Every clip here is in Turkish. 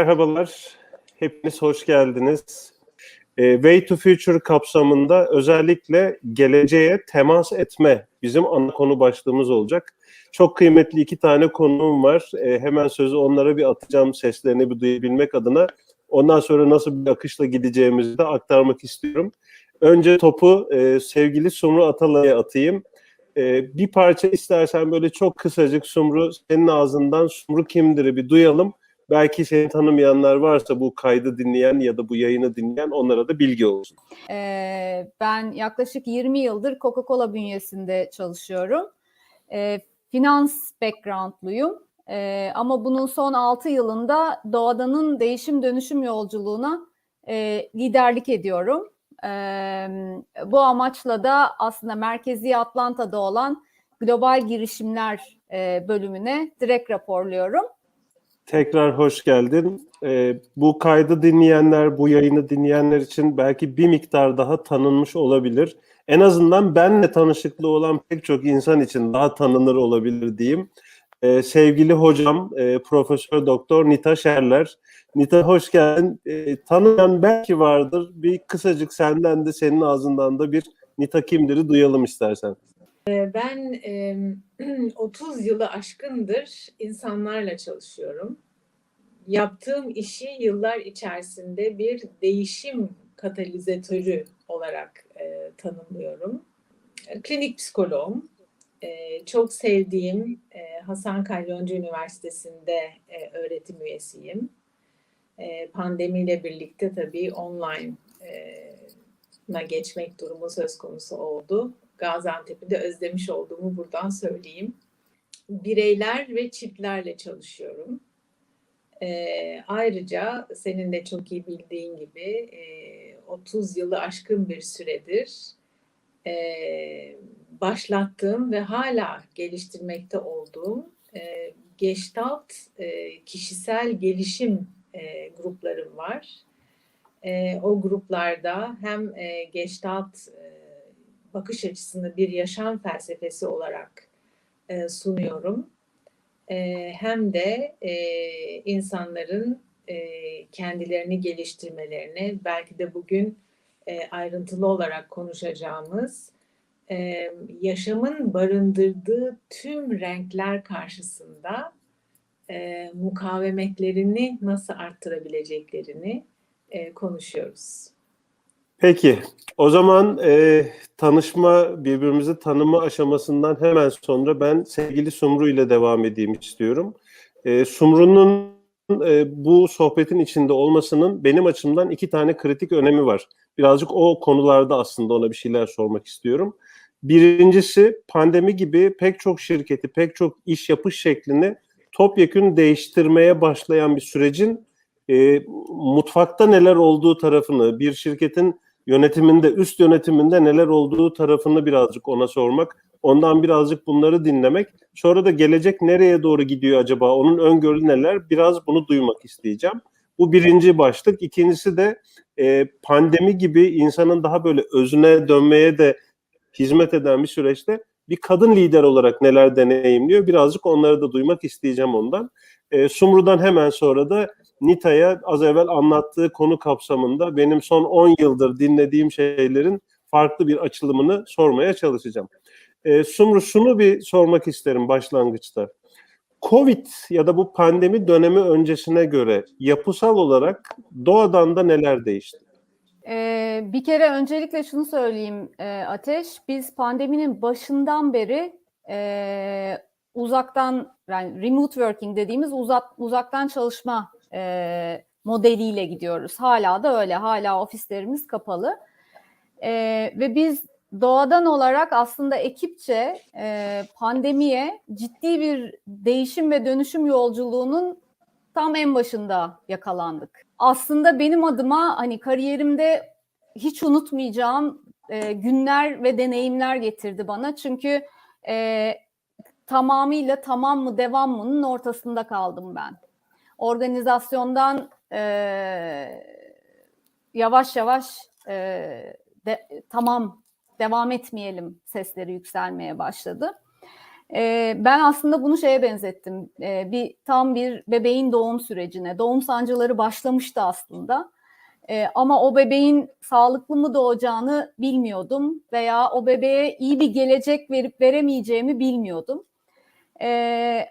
Merhabalar, hepiniz hoş geldiniz. E, Way to Future kapsamında özellikle geleceğe temas etme bizim ana konu başlığımız olacak. Çok kıymetli iki tane konuğum var. E, hemen sözü onlara bir atacağım seslerini bir duyabilmek adına. Ondan sonra nasıl bir akışla gideceğimizi de aktarmak istiyorum. Önce topu e, sevgili Sumru Atalay'a atayım. E, bir parça istersen böyle çok kısacık Sumru senin ağzından Sumru kimdir'i bir duyalım. Belki seni tanımayanlar varsa bu kaydı dinleyen ya da bu yayını dinleyen onlara da bilgi olsun. Ee, ben yaklaşık 20 yıldır Coca-Cola bünyesinde çalışıyorum. Ee, finans backgroundluyum. Ee, ama bunun son 6 yılında doğadanın değişim dönüşüm yolculuğuna e, liderlik ediyorum. Ee, bu amaçla da aslında merkezi Atlanta'da olan global girişimler e, bölümüne direkt raporluyorum. Tekrar hoş geldin. Ee, bu kaydı dinleyenler, bu yayını dinleyenler için belki bir miktar daha tanınmış olabilir. En azından benle tanışıklığı olan pek çok insan için daha tanınır olabilir diyeyim. Ee, sevgili hocam, e, Profesör Doktor Nita Şerler. Nita hoş geldin. Ee, tanıyan belki vardır. Bir kısacık senden de senin ağzından da bir Nita kimdir'i duyalım istersen. Ben e, 30 yılı aşkındır insanlarla çalışıyorum. Yaptığım işi yıllar içerisinde bir değişim katalizatörü olarak e, tanımlıyorum. Klinik psikoloğum. E, çok sevdiğim e, Hasan Kalyoncu Üniversitesi'nde e, öğretim üyesiyim. E, pandemiyle birlikte tabii online e, geçmek durumu söz konusu oldu. Gaziantep'i de özlemiş olduğumu buradan söyleyeyim. Bireyler ve çiftlerle çalışıyorum. Ee, ayrıca senin de çok iyi bildiğin gibi e, 30 yılı aşkın bir süredir e, başlattığım ve hala geliştirmekte olduğum e, Gestalt e, kişisel gelişim e, gruplarım var. E, o gruplarda hem e, Gestalt e, bakış açısını bir yaşam felsefesi olarak e, sunuyorum. E, hem de e, insanların e, kendilerini geliştirmelerini, belki de bugün e, ayrıntılı olarak konuşacağımız e, yaşamın barındırdığı tüm renkler karşısında e, mukavemetlerini nasıl arttırabileceklerini e, konuşuyoruz. Peki, o zaman e, tanışma, birbirimizi tanıma aşamasından hemen sonra ben sevgili Sumru ile devam edeyim istiyorum. E, Sumru'nun e, bu sohbetin içinde olmasının benim açımdan iki tane kritik önemi var. Birazcık o konularda aslında ona bir şeyler sormak istiyorum. Birincisi pandemi gibi pek çok şirketi, pek çok iş yapış şeklini topyekün değiştirmeye başlayan bir sürecin e, mutfakta neler olduğu tarafını, bir şirketin yönetiminde, üst yönetiminde neler olduğu tarafını birazcık ona sormak, ondan birazcık bunları dinlemek, sonra da gelecek nereye doğru gidiyor acaba, onun öngörü neler, biraz bunu duymak isteyeceğim. Bu birinci başlık. İkincisi de e, pandemi gibi insanın daha böyle özüne dönmeye de hizmet eden bir süreçte bir kadın lider olarak neler deneyimliyor, birazcık onları da duymak isteyeceğim ondan. E, Sumru'dan hemen sonra da Nita'ya az evvel anlattığı konu kapsamında benim son 10 yıldır dinlediğim şeylerin farklı bir açılımını sormaya çalışacağım. E, Sumru şunu bir sormak isterim başlangıçta. Covid ya da bu pandemi dönemi öncesine göre yapısal olarak doğadan da neler değişti? Ee, bir kere öncelikle şunu söyleyeyim e, Ateş. Biz pandeminin başından beri e, uzaktan yani remote working dediğimiz uzak uzaktan çalışma e, modeliyle gidiyoruz. Hala da öyle. Hala ofislerimiz kapalı. E, ve biz doğadan olarak aslında ekipçe e, pandemiye ciddi bir değişim ve dönüşüm yolculuğunun tam en başında yakalandık. Aslında benim adıma hani kariyerimde hiç unutmayacağım e, günler ve deneyimler getirdi bana. Çünkü e, tamamıyla tamam mı devam mı'nın ortasında kaldım ben organizasyondan e, yavaş yavaş e, de, tamam devam etmeyelim sesleri yükselmeye başladı. E, ben aslında bunu şeye benzettim. E, bir tam bir bebeğin doğum sürecine. Doğum sancıları başlamıştı aslında. E, ama o bebeğin sağlıklı mı doğacağını bilmiyordum veya o bebeğe iyi bir gelecek verip veremeyeceğimi bilmiyordum. E,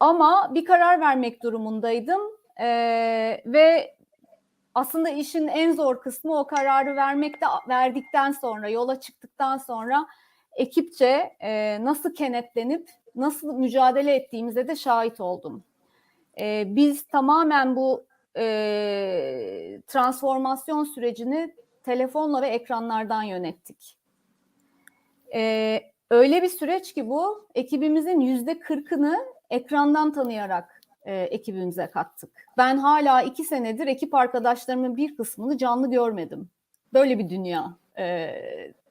ama bir karar vermek durumundaydım E, ve aslında işin en zor kısmı o kararı vermekte verdikten sonra yola çıktıktan sonra ekipçe e, nasıl kenetlenip nasıl mücadele ettiğimize de şahit oldum. E, biz tamamen bu e, transformasyon sürecini telefonla ve ekranlardan yönettik. E, öyle bir süreç ki bu ekibimizin yüzde kırkını ekrandan tanıyarak e, ekibimize kattık. Ben hala iki senedir ekip arkadaşlarımın bir kısmını canlı görmedim. Böyle bir dünya. E,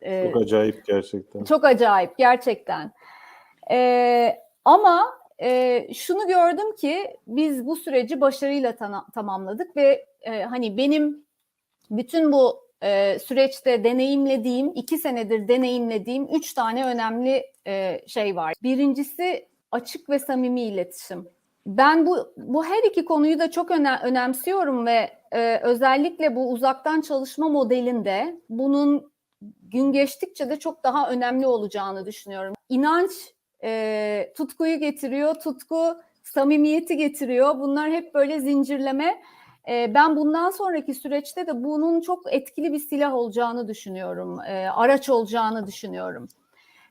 e, Çok acayip gerçekten. çok acayip gerçekten. Ee, ama e, şunu gördüm ki biz bu süreci başarıyla tamamladık ve e, hani benim bütün bu e, süreçte deneyimlediğim, iki senedir deneyimlediğim üç tane önemli e, şey var. Birincisi açık ve samimi iletişim. Ben bu bu her iki konuyu da çok öne- önemsiyorum ve e, özellikle bu uzaktan çalışma modelinde bunun gün geçtikçe de çok daha önemli olacağını düşünüyorum. İnanç e, tutkuyu getiriyor, tutku samimiyeti getiriyor. Bunlar hep böyle zincirleme. E, ben bundan sonraki süreçte de bunun çok etkili bir silah olacağını düşünüyorum, e, araç olacağını düşünüyorum.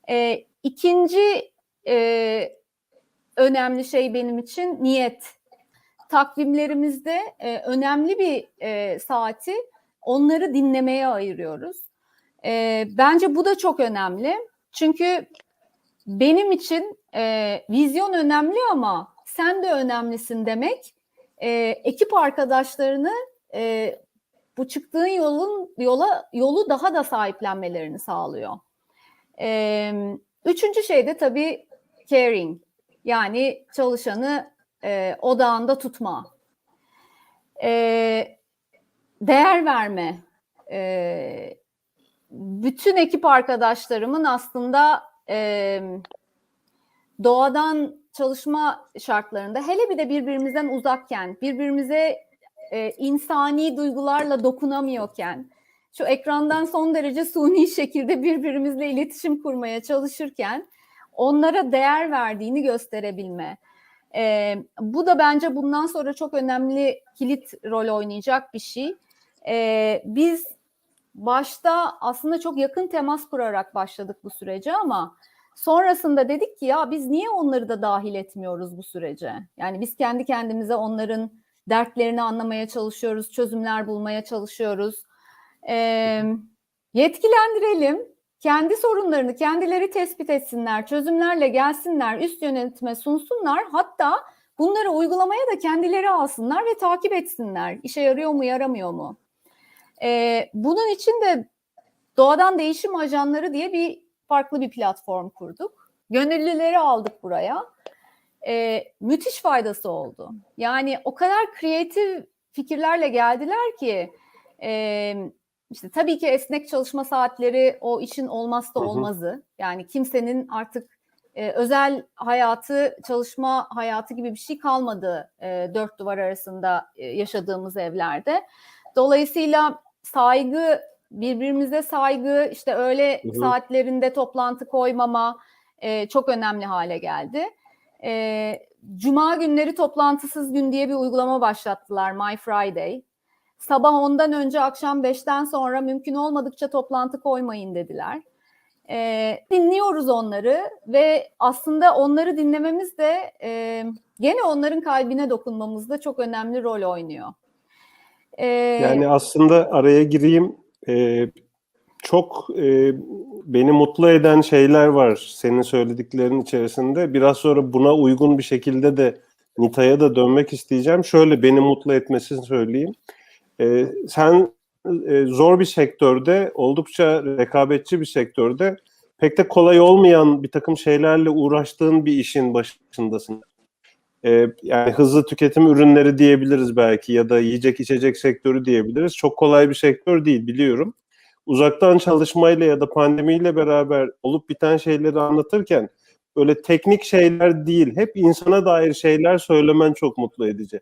E, ikinci e, önemli şey benim için niyet. Takvimlerimizde e, önemli bir e, saati onları dinlemeye ayırıyoruz. Bence bu da çok önemli. Çünkü benim için vizyon önemli ama sen de önemlisin demek e, ekip arkadaşlarını e, bu çıktığın yolun yola yolu daha da sahiplenmelerini sağlıyor. E, üçüncü şey de tabii caring yani çalışanı e, odağında tutma, e, değer verme. E, bütün ekip arkadaşlarımın aslında e, doğadan çalışma şartlarında hele bir de birbirimizden uzakken, birbirimize e, insani duygularla dokunamıyorken, şu ekrandan son derece suni şekilde birbirimizle iletişim kurmaya çalışırken onlara değer verdiğini gösterebilme. E, bu da bence bundan sonra çok önemli kilit rol oynayacak bir şey. E, biz başta aslında çok yakın temas kurarak başladık bu sürece ama sonrasında dedik ki ya biz niye onları da dahil etmiyoruz bu sürece? Yani biz kendi kendimize onların dertlerini anlamaya çalışıyoruz, çözümler bulmaya çalışıyoruz. Ee, yetkilendirelim, kendi sorunlarını kendileri tespit etsinler, çözümlerle gelsinler, üst yönetime sunsunlar. Hatta bunları uygulamaya da kendileri alsınlar ve takip etsinler. İşe yarıyor mu, yaramıyor mu? Ee, bunun için de Doğadan Değişim Ajanları diye bir farklı bir platform kurduk. Gönüllüleri aldık buraya. Ee, müthiş faydası oldu. Yani o kadar kreatif fikirlerle geldiler ki e, işte tabii ki esnek çalışma saatleri o işin olmazsa olmazı. Yani kimsenin artık e, özel hayatı, çalışma hayatı gibi bir şey kalmadı e, dört duvar arasında e, yaşadığımız evlerde. Dolayısıyla saygı, birbirimize saygı, işte öğle Hı hı. saatlerinde toplantı koymama e, çok önemli hale geldi. E, Cuma günleri toplantısız gün diye bir uygulama başlattılar My Friday. Sabah 10'dan önce akşam 5'ten sonra mümkün olmadıkça toplantı koymayın dediler. E, dinliyoruz onları ve aslında onları dinlememiz de e, gene onların kalbine dokunmamızda çok önemli rol oynuyor. E, Yani aslında araya gireyim. Ee, çok e, beni mutlu eden şeyler var senin söylediklerin içerisinde. Biraz sonra buna uygun bir şekilde de Nita'ya da dönmek isteyeceğim. Şöyle beni mutlu etmesini söyleyeyim. Ee, sen e, zor bir sektörde, oldukça rekabetçi bir sektörde pek de kolay olmayan bir takım şeylerle uğraştığın bir işin başındasın. Ee, yani hızlı tüketim ürünleri diyebiliriz belki ya da yiyecek içecek sektörü diyebiliriz. Çok kolay bir sektör değil biliyorum. Uzaktan çalışmayla ya da pandemiyle beraber olup biten şeyleri anlatırken böyle teknik şeyler değil, hep insana dair şeyler söylemen çok mutlu edici.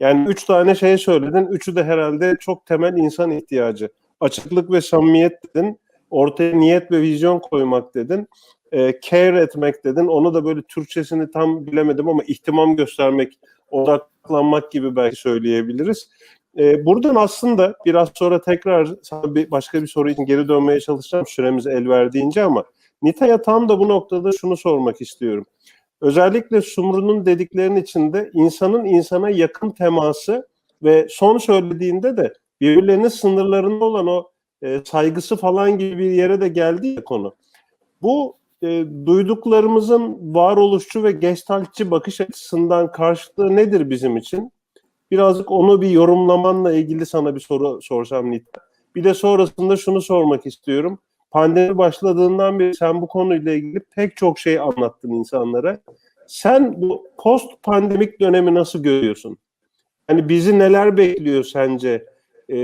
Yani üç tane şey söyledin, üçü de herhalde çok temel insan ihtiyacı. Açıklık ve samimiyet dedin, ortaya niyet ve vizyon koymak dedin, e, care etmek dedin. Onu da böyle Türkçesini tam bilemedim ama ihtimam göstermek, odaklanmak gibi belki söyleyebiliriz. E, buradan aslında biraz sonra tekrar sana bir başka bir soru için geri dönmeye çalışacağım süremiz el verdiğince ama Nita'ya tam da bu noktada şunu sormak istiyorum. Özellikle Sumru'nun dediklerinin içinde insanın insana yakın teması ve son söylediğinde de birbirlerinin sınırlarında olan o e, saygısı falan gibi bir yere de geldi ya konu. Bu e, duyduklarımızın varoluşçu ve gestaltçı bakış açısından karşılığı nedir bizim için? Birazcık onu bir yorumlamanla ilgili sana bir soru sorsam Nita. Bir de sonrasında şunu sormak istiyorum. Pandemi başladığından beri sen bu konuyla ilgili pek çok şey anlattın insanlara. Sen bu post pandemik dönemi nasıl görüyorsun? Yani bizi neler bekliyor sence e,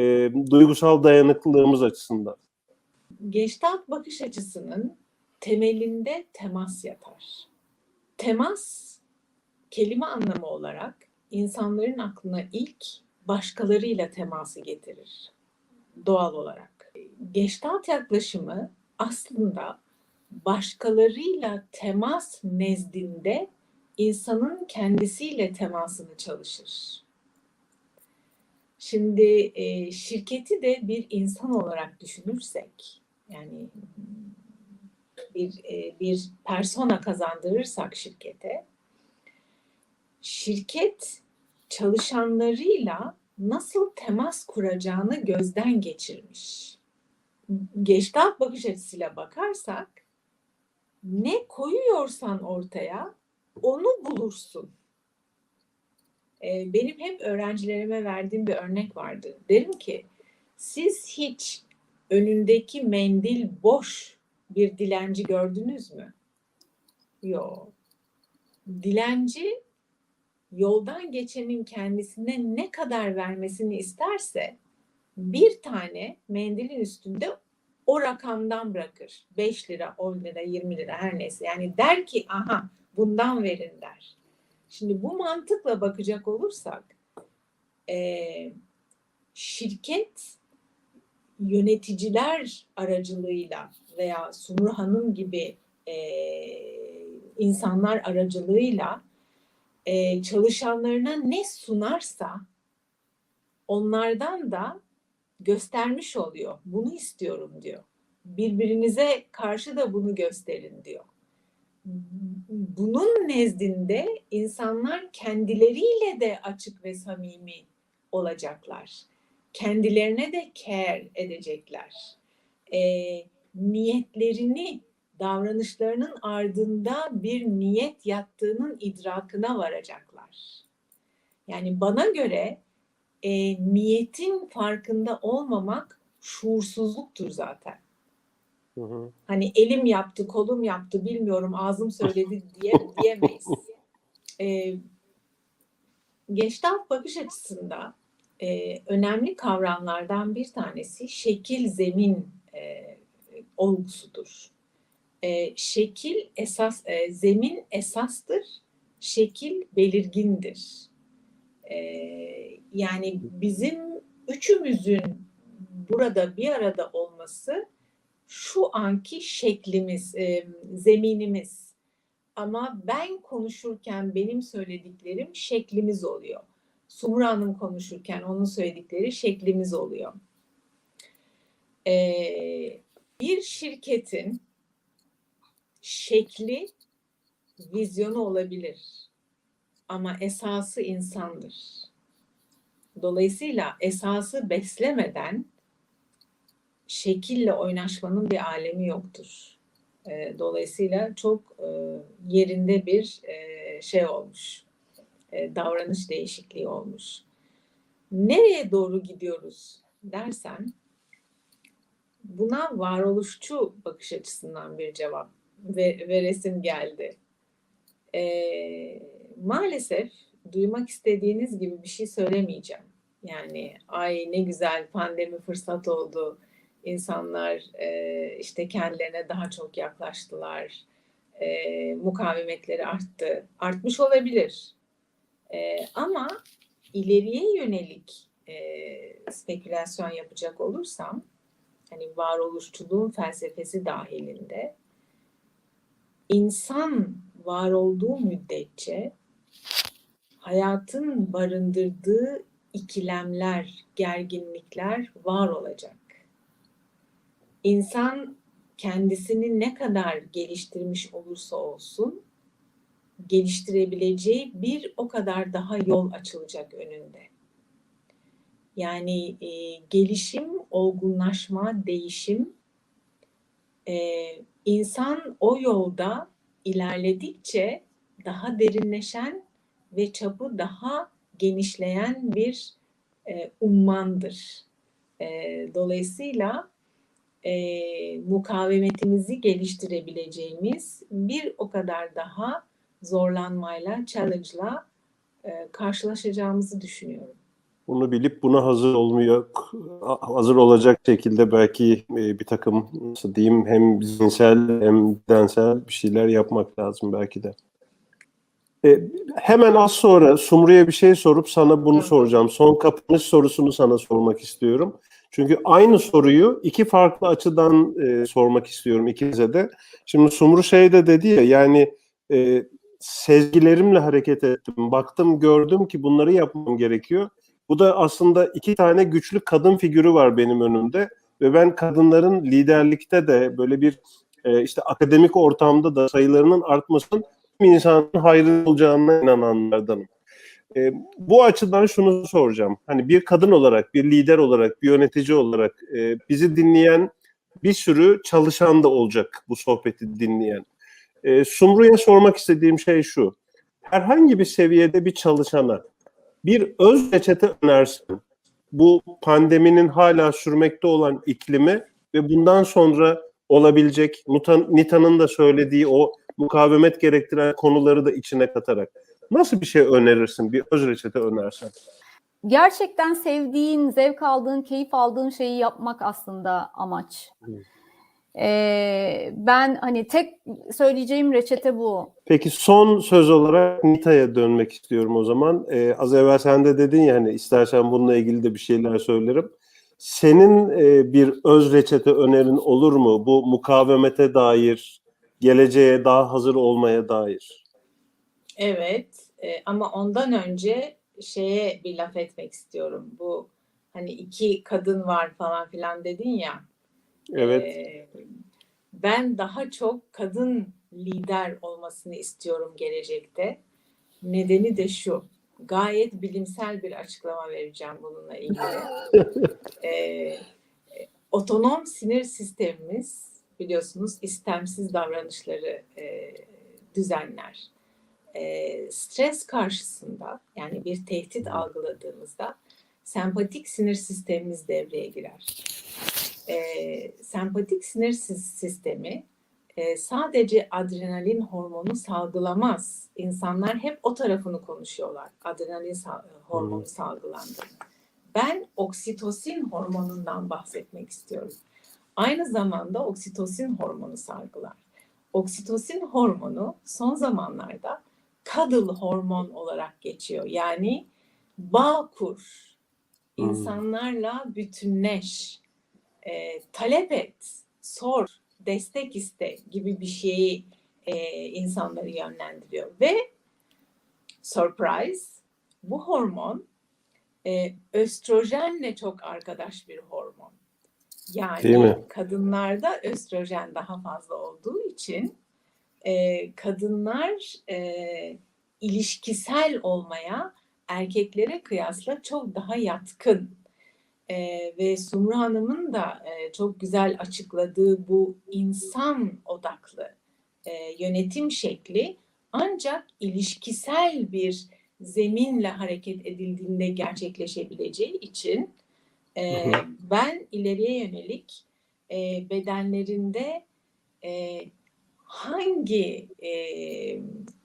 duygusal dayanıklılığımız açısından? Gestalt bakış açısının temelinde temas yatar. Temas kelime anlamı olarak insanların aklına ilk başkalarıyla teması getirir doğal olarak. Gestalt yaklaşımı aslında başkalarıyla temas nezdinde insanın kendisiyle temasını çalışır. Şimdi şirketi de bir insan olarak düşünürsek, yani bir e, bir persona kazandırırsak şirkete, şirket çalışanlarıyla nasıl temas kuracağını gözden geçirmiş. Gestalt bakış açısıyla bakarsak ne koyuyorsan ortaya onu bulursun. Ee, benim hep öğrencilerime verdiğim bir örnek vardı. Derim ki siz hiç önündeki mendil boş bir dilenci gördünüz mü? Yok. Dilenci yoldan geçenin kendisine ne kadar vermesini isterse bir tane mendilin üstünde o rakamdan bırakır. 5 lira, 10 lira, 20 lira her neyse. Yani der ki aha bundan verin der. Şimdi bu mantıkla bakacak olursak e, şirket yöneticiler aracılığıyla veya Sumru Hanım gibi e, insanlar aracılığıyla e, çalışanlarına ne sunarsa onlardan da göstermiş oluyor. Bunu istiyorum diyor. Birbirinize karşı da bunu gösterin diyor. Bunun nezdinde insanlar kendileriyle de açık ve samimi olacaklar. Kendilerine de care edecekler. E, niyetlerini davranışlarının ardında bir niyet yattığının idrakına varacaklar. Yani bana göre e, niyetin farkında olmamak şuursuzluktur zaten. Hı hı. Hani elim yaptı, kolum yaptı, bilmiyorum ağzım söyledi diye diyemeyiz. E, Gestalt bakış açısında e, önemli kavramlardan bir tanesi şekil zemin e, olgusudur. E, şekil esas, e, zemin esastır, şekil belirgindir. E, yani bizim üçümüzün burada bir arada olması şu anki şeklimiz, e, zeminimiz. Ama ben konuşurken benim söylediklerim şeklimiz oluyor. Sumru Hanım konuşurken onun söyledikleri şeklimiz oluyor. Ee, bir şirketin şekli vizyonu olabilir ama esası insandır. Dolayısıyla esası beslemeden şekille oynaşmanın bir alemi yoktur. E, dolayısıyla çok e, yerinde bir e, şey olmuş, e, davranış değişikliği olmuş. Nereye doğru gidiyoruz dersen, buna varoluşçu bakış açısından bir cevap ve, ve resim geldi. E, maalesef duymak istediğiniz gibi bir şey söylemeyeceğim. Yani ay ne güzel pandemi fırsat oldu. İnsanlar e, işte kendilerine daha çok yaklaştılar. e, mukavemetleri arttı. Artmış olabilir. E, ama ileriye yönelik e, spekülasyon yapacak olursam hani varoluşçuluğun felsefesi dahilinde insan var olduğu müddetçe hayatın barındırdığı ikilemler, gerginlikler var olacak. İnsan kendisini ne kadar geliştirmiş olursa olsun geliştirebileceği bir o kadar daha yol açılacak önünde. Yani e, gelişim, olgunlaşma, değişim e, insan o yolda ilerledikçe daha derinleşen ve çapı daha genişleyen bir e, ummandır. E, dolayısıyla e, mukavemetimizi geliştirebileceğimiz bir o kadar daha zorlanmayla, challenge'la e, karşılaşacağımızı düşünüyorum. Bunu bilip buna hazır olmuyor, hazır olacak şekilde belki e, bir takım nasıl diyeyim hem zihinsel hem bedensel bir şeyler yapmak lazım belki de. E, hemen az sonra Sumru'ya bir şey sorup sana bunu soracağım. Son kapanış sorusunu sana sormak istiyorum. Çünkü aynı soruyu iki farklı açıdan e, sormak istiyorum ikinize de. Şimdi Sumru şey de dedi ya yani e, sezgilerimle hareket ettim. Baktım gördüm ki bunları yapmam gerekiyor. Bu da aslında iki tane güçlü kadın figürü var benim önümde ve ben kadınların liderlikte de böyle bir e, işte akademik ortamda da sayılarının artmasının insanın hayrı olacağına inananlardanım. E, bu açıdan şunu soracağım. Hani bir kadın olarak, bir lider olarak, bir yönetici olarak e, bizi dinleyen bir sürü çalışan da olacak bu sohbeti dinleyen. E, Sumru'ya sormak istediğim şey şu. Herhangi bir seviyede bir çalışana bir öz reçete önersin. Bu pandeminin hala sürmekte olan iklimi ve bundan sonra olabilecek Nita'nın da söylediği o mukavemet gerektiren konuları da içine katarak nasıl bir şey önerirsin? Bir öz reçete önersen. Gerçekten sevdiğin, zevk aldığın, keyif aldığın şeyi yapmak aslında amaç. Ee, ben hani tek söyleyeceğim reçete bu. Peki son söz olarak Nita'ya dönmek istiyorum o zaman. Ee, az evvel sen de dedin ya hani istersen bununla ilgili de bir şeyler söylerim. Senin e, bir öz reçete önerin olur mu bu mukavemete dair, geleceğe daha hazır olmaya dair? Evet e, ama ondan önce şeye bir laf etmek istiyorum. Bu hani iki kadın var falan filan dedin ya. Evet. e, ben daha çok kadın lider olmasını istiyorum gelecekte. Nedeni de şu. Gayet bilimsel bir açıklama vereceğim bununla ilgili. E, otonom sinir sistemimiz biliyorsunuz istemsiz davranışları e, düzenler. E, stres karşısında yani bir tehdit algıladığımızda sempatik sinir sistemimiz devreye girer. E, sempatik sinir sistemi e, sadece adrenalin hormonu salgılamaz. İnsanlar hep o tarafını konuşuyorlar. Adrenalin hormonu hmm. salgılandığını. Ben oksitosin hormonundan bahsetmek istiyorum. Aynı zamanda oksitosin hormonu salgılar. Oksitosin hormonu son zamanlarda cuddle hormon olarak geçiyor. Yani bağ kur, insanlarla bütünleş, e, talep et, sor, destek iste gibi bir şeyi e, insanları yönlendiriyor. Ve surprise, bu hormon e, östrojenle çok arkadaş bir hormon. Yani kadınlarda östrojen daha fazla olduğu için e, kadınlar e, ilişkisel olmaya erkeklere kıyasla çok daha yatkın. E, ve Sumru Hanım'ın da e, çok güzel açıkladığı bu insan odaklı e, yönetim şekli ancak ilişkisel bir zeminle hareket edildiğinde gerçekleşebileceği için e, ben ileriye yönelik e, bedenlerinde e, hangi e,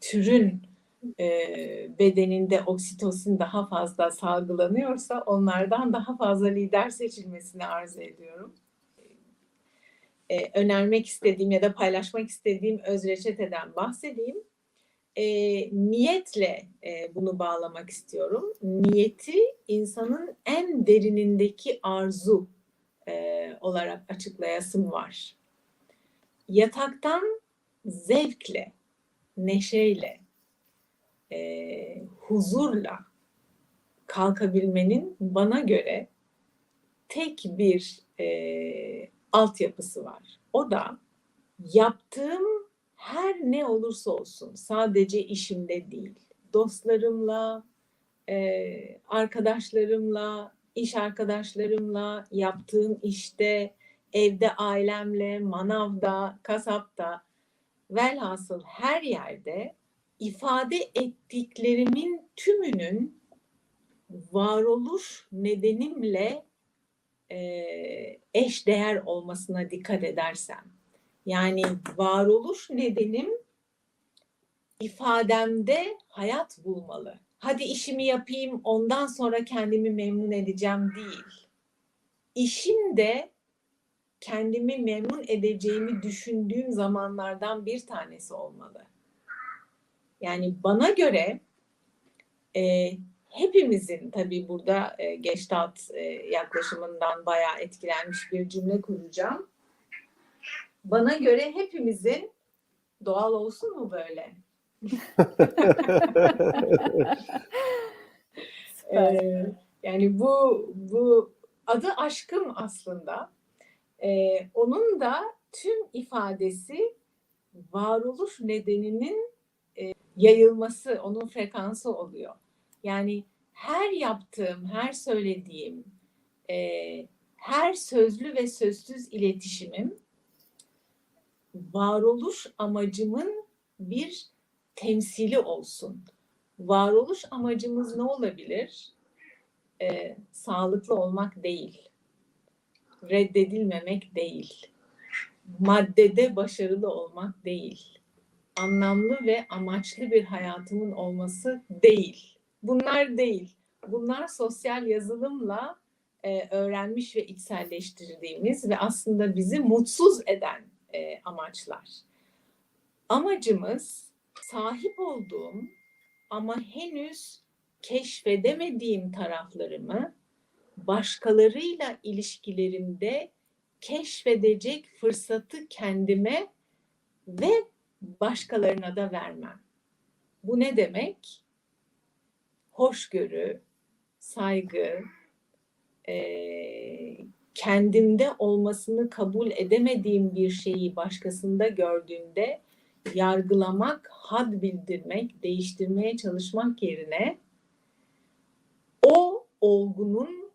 türün bedeninde oksitosin daha fazla salgılanıyorsa onlardan daha fazla lider seçilmesini arzu ediyorum. önermek istediğim ya da paylaşmak istediğim öz reçeteden bahsedeyim. E, niyetle e, bunu bağlamak istiyorum. Niyeti insanın en derinindeki arzu e, olarak açıklayasım var. Yataktan zevkle, neşeyle, e, huzurla kalkabilmenin bana göre tek bir e, altyapısı var. O da yaptığım her ne olursa olsun sadece işimde değil, dostlarımla, e, arkadaşlarımla, iş arkadaşlarımla, yaptığım işte, evde ailemle, manavda, kasapta, velhasıl her yerde ifade ettiklerimin tümünün varoluş nedenimle e, eş değer olmasına dikkat edersem, yani varoluş nedenim ifademde hayat bulmalı. Hadi işimi yapayım, ondan sonra kendimi memnun edeceğim değil. İşim de kendimi memnun edeceğimi düşündüğüm zamanlardan bir tanesi olmalı. Yani bana göre e, hepimizin tabii burada e, Gestalt e, yaklaşımından bayağı etkilenmiş bir cümle kuracağım. Bana göre hepimizin doğal olsun mu böyle? Ee, yani bu bu adı aşkım aslında. Ee, onun da tüm ifadesi varoluş nedeninin e, yayılması, onun frekansı oluyor. Yani her yaptığım, her söylediğim, e, her sözlü ve sözsüz iletişimim varoluş amacımın bir temsili olsun. Varoluş amacımız ne olabilir? Ee, sağlıklı olmak değil, reddedilmemek değil, maddede başarılı olmak değil, anlamlı ve amaçlı bir hayatımın olması değil. Bunlar değil. Bunlar sosyal yazılımla e, öğrenmiş ve içselleştirdiğimiz ve aslında bizi mutsuz eden e, amaçlar. Amacımız sahip olduğum ama henüz keşfedemediğim taraflarımı başkalarıyla ilişkilerimde keşfedecek fırsatı kendime ve başkalarına da vermem. Bu ne demek? Hoşgörü, saygı, eee, kendimde olmasını kabul edemediğim bir şeyi başkasında gördüğümde yargılamak, had bildirmek, değiştirmeye çalışmak yerine o olgunun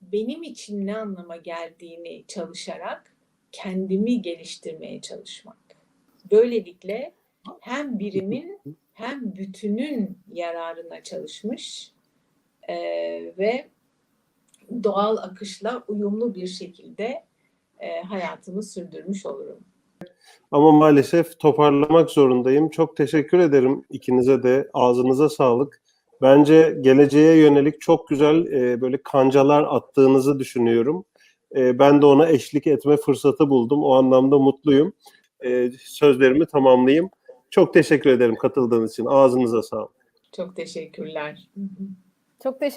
benim için ne anlama geldiğini çalışarak kendimi geliştirmeye çalışmak. Böylelikle hem birimin hem bütünün yararına çalışmış eee, ve doğal akışla uyumlu bir şekilde eee, hayatımı sürdürmüş olurum. Ama maalesef toparlamak zorundayım. Çok teşekkür ederim ikinize de. Ağzınıza sağlık. Bence geleceğe yönelik çok güzel e, böyle kancalar attığınızı düşünüyorum. E, ben de ona eşlik etme fırsatı buldum. O anlamda mutluyum. E, sözlerimi tamamlayayım. Çok teşekkür ederim katıldığınız için. Ağzınıza sağlık. Çok teşekkürler. Çok teşekkür